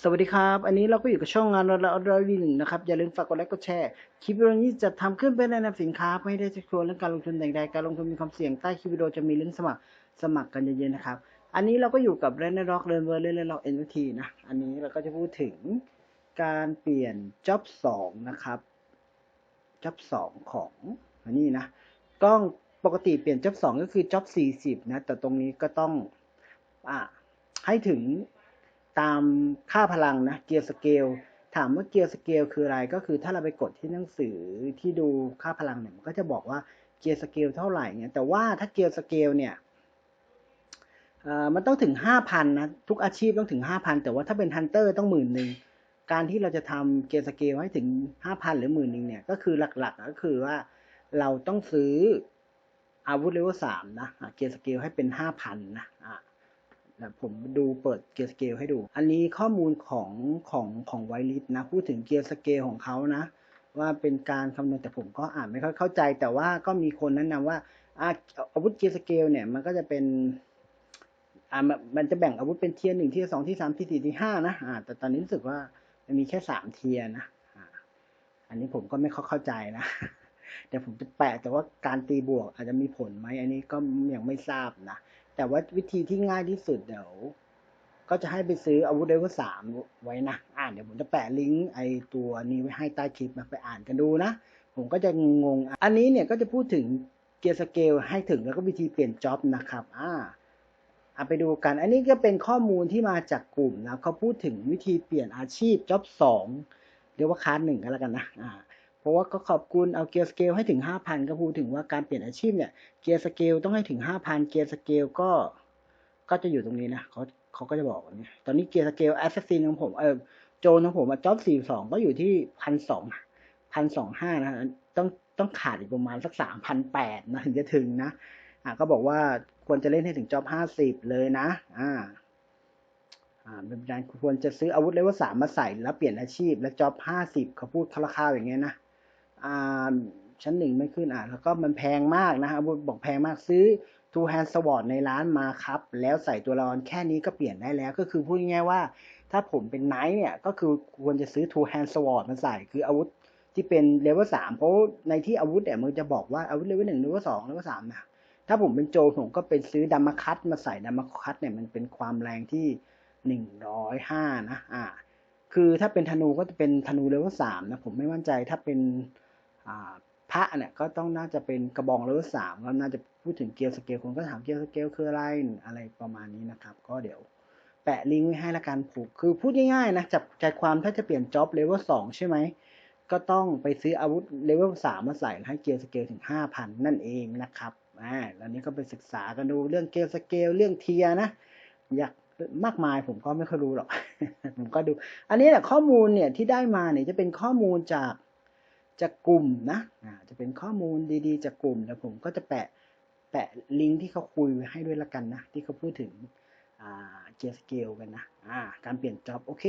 สวัสดีครับ อันนี้เราก็อยู่กับช่องงานเราเราเราดีหนึ่งนะครับ อย่าลืมฝากกดไลค์กดแชร์ คลิปวิดีโอนี้จะทำขึ้นเพื่อแนะนำสินค้าไม่ได้จะชวนเรื่องการลงทุนใดๆการลงทุนมีความเสี่ยงใต้คลิปวิดีโอจะมีลิงก์สมัครสมัครกันเยอะๆนะครับ อันนี้เราก็อยู่กับเรนน็อกเรนเวอร์เรนน็อกเอ็นทีนะ อันนี้เราก็จะพูดถึงการเปลี่ยนจ็อบสองนะครับจ็อบสองของอันนี้นะต้องปกติเปลี่ยนจ็อบสองก็คือจ็อบสี่สิบนะ แต่ตรงนี้ก็ต้องอ่าให้ถึง ตามค่าพลังนะเกียร์สเกลถามว่าเกียร์สเกลคืออะไรก็คือถ้าเราไปกดที่หนังสือที่ดูค่าพลังเนี่ยมันก็จะบอกว่าเกียร์สเกลเท่าไหร่เนี่ยแต่ว่าถ้าเกียร์สเกลเนี่ยมันต้องถึงห้าพันนะทุกอาชีพต้องถึงห้าพันแต่ว่าถ้าเป็นฮันเตอร์ต้องหมื่นหนึ่งการที่เราจะทำเกียร์สเกลให้ถึงห้าพันหรือหมื่นหนึ่งเนี่ยก็คือหลักๆก็คือว่าเราต้องซื้ออาวุธเลเวลสามนะอะเกียร์สเกลให้เป็นห้าพันนะอะ นะผมดูเปิดเกียร์สเกลให้ดู อันนี้ข้อมูลของของของไวลิสนะ พูดถึงเกียร์สเกลของเขานะ ว่าเป็นการคำนวณแต่ผมก็อ่านไม่ค่อยเข้าใจ แต่ว่าก็มีคนแนะนำว่าอ่าอาวุธเกียร์สเกลเนี่ยมันก็จะเป็นอ่ามันจะแบ่งอาวุธเป็นเทียร์หนึ่งเทียร์สองที่สามที่สี่ที่ห้านะอ่าแต่ตอนนี้รู้สึกว่ามันมีแค่สามเทียร์นะอ่าอันนี้ผมก็ไม่ค่อยเข้าใจนะเดี๋ยวผมจะแปะแต่ว่าการตีบวกอาจจะมีผลไหมอันนี้ก็ยังไม่ทราบนะ แต่ว่าวิธีที่ง่ายที่สุดเดี๋ยวก็จะให้ไปซื้ออาวุธเลเวลสามไว้นะอ่านเดี๋ยวผมจะแปะลิงก์ไอตัวนี้ไว้ให้ใต้คลิปมาไปอ่านกันดูนะ ผมก็จะงง อันนี้เนี่ยก็จะพูดถึงเกียร์สเกลให้ถึงแล้วก็วิธีเปลี่ยนจ็อบนะครับอ่าเอาไปดูกัน อันนี้ก็เป็นข้อมูลที่มาจากกลุ่มนะเขาพูดถึงวิธีเปลี่ยนอาชีพจ็อบสองเรียกว่าคลาสหนึ่งก็แล้วกันนะอ่า เพราะว่าก็ขอบคุณเอาเกียร์สเกลให้ถึง 5,000 ก็พูดถึงว่าการเปลี่ยนอาชีพเนี่ยเกียร์สเกลต้องให้ถึง 5,000 เกียร์สเกลก็ก็จะอยู่ตรงนี้นะเขาเขาก็จะบอกอย่างนี้ตอนนี้เกียร์สเกลแอสซัสซินของผมเออโจนของผมจ็อบ42ก็อยู่ที่พันสองพันสองห้านะต้องต้องขาดอีกประมาณสักสามพันแปดนะถึงจะถึงนะอ่าก็บอกว่าควรจะเล่นให้ถึงจ็อบ50เลยนะ อ่าอ่าเป็นการควรจะซื้ออาวุธเลเวลสามมาใส่แล้วเปลี่ยนอาชีพ แล้วจ็อบห้าสิบเขาพูดคร่าวๆอย่างเงี้ยนะ อ่าชั้นหนึ่งไม่ขึ้นอะแล้วก็มันแพงมากนะฮะบอกแพงมากซื้อ two hand sword ในร้านมาครับ แล้วใส่ตัวละครแค่นี้ก็เปลี่ยนได้แล้ว ก็คือพูดง่ายๆว่า ถ้าผมเป็นไนท์เนี่ยก็คือควรจะซื้อ two hand sword มาใส่คืออาวุธที่เป็นเลเวลสามเพราะในที่อาวุธเนี่ยมันจะบอกว่าอาวุธเลเวลหนึ่งเลเวลสองเลเวลสามนะถ้าผมเป็นโจผมก็เป็นซื้อดัมมาคัตมาใส่ดัมมาคัตเนี่ยมันเป็นความแรงที่หนึ่งร้อยห้านะอ่าคือถ้าเป็นธนูก็จะเป็นธนูเลเวลสามนะผมไม่มั่นใจถ้าเป็น พระเนี่ยก็ต้องน่าจะเป็นกระบองเลเวลสามก็น่าจะพูดถึงเกียร์สเกลคนก็ถามเกียร์สเกลคืออะไรอะไรประมาณนี้นะครับ ก็เดี๋ยวแปะลิงก์ไว้ให้ละกันผูกคือพูดง่ายๆนะจับใจความถ้าจะเปลี่ยนจ็อบเลเวลสองใช่ไหมก็ต้องไปซื้ออาวุธเลเวลสามมาใส่ให้เกียร์สเกลถึงห้าพันนั่นเองนะครับอ่าแล้วนี้ก็ไปศึกษากันดูเรื่องเกียร์สเกลเรื่องเทียนะ อยากมากมายผมก็ไม่ค่อยรู้หรอกผมก็ดู อันนี้แหละข้อมูลเนี่ยที่ได้มาเนี่ยจะเป็นข้อมูลจาก จากกลุ่มนะจะเป็นข้อมูลดีๆ จากกลุ่มแล้วผมก็จะแปะแปะลิงก์ที่เขาคุยไว้ให้ด้วยละกันนะ ที่เขาพูดถึงเกียร์สเกลกันนะการเปลี่ยนจ็อบโอเค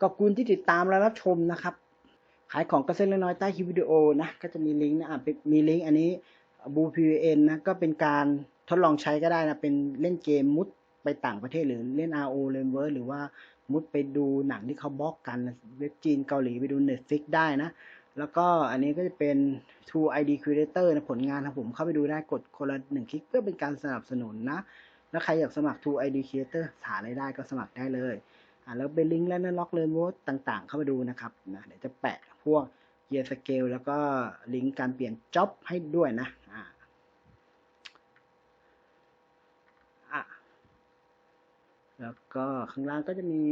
ขอบคุณที่ติดตามและรับชมนะครับขายของกระเซ็นเล็กน้อยใต้คลิปวิดีโอนะก็จะมีลิงก์นะมีลิงก์อันนี้บูพีเอ็นนะก็เป็นการทดลองใช้ก็ได้นะเป็นเล่นเกมมุดไปต่างประเทศหรือเล่น RO เล่นเวิร์หรือว่ามุดไปดูหนังที่เขาบล็อกกันเว็บจีนเกาหลีไปดู Netflix ได้นะ แล้วก็อันนี้ก็จะเป็น True ID Creator นะผลงานของผมเข้าไปดูได้กดคนละหนึ่งคลิกเพื่อเป็นการสนับสนุนนะ แล้วใครอยากสมัคร True ID Creator หารายได้ก็สมัครได้เลยอ่าแล้วเป็นลิงก์และนั่นล็อกเลนโวต่างๆ เข้าไปดูนะครับนะเดี๋ยวจะแปะพวกเยสเกลแล้วก็ลิงก์การเปลี่ยนจ็อบให้ด้วยนะอ่าอะแล้วก็ข้างล่างก็จะมี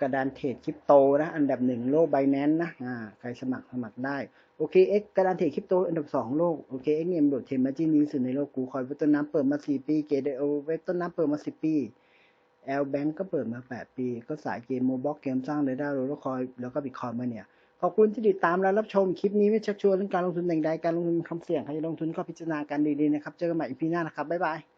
กระดานเทรดคริปโตนะอันดับหนึ่งโลกไบแนนนะอ่าใครสมัครสมัครได้โอเคเอ็กกระดานเทรดคริปโตอันดับสองโลกโอเคเอ็กเนี่ยมันโดดเทรดมาจีนดีสุดในโลกกูคอยเวทต้นน้ำเปิดมาสี่ปีเกดโอเวทต้นน้ำเปิดมาสิบปีแอลแบงก์ก็เปิดมาแปดปี ก็สายเกมโมบ็อกเกมสร้างเรดาร์โรลคอยแล้วก็บิตคอยมาเนี่ย ขอบคุณที่ติดตามและรับชมคลิปนี้ไม่ชักชวนเรื่องการลงทุนใดๆการลงทุนความเสี่ยงใครจะลงทุนก็พิจารณากันดีๆนะครับ เจอกันใหม่อีพีหน้านะครับ บ๊ายบาย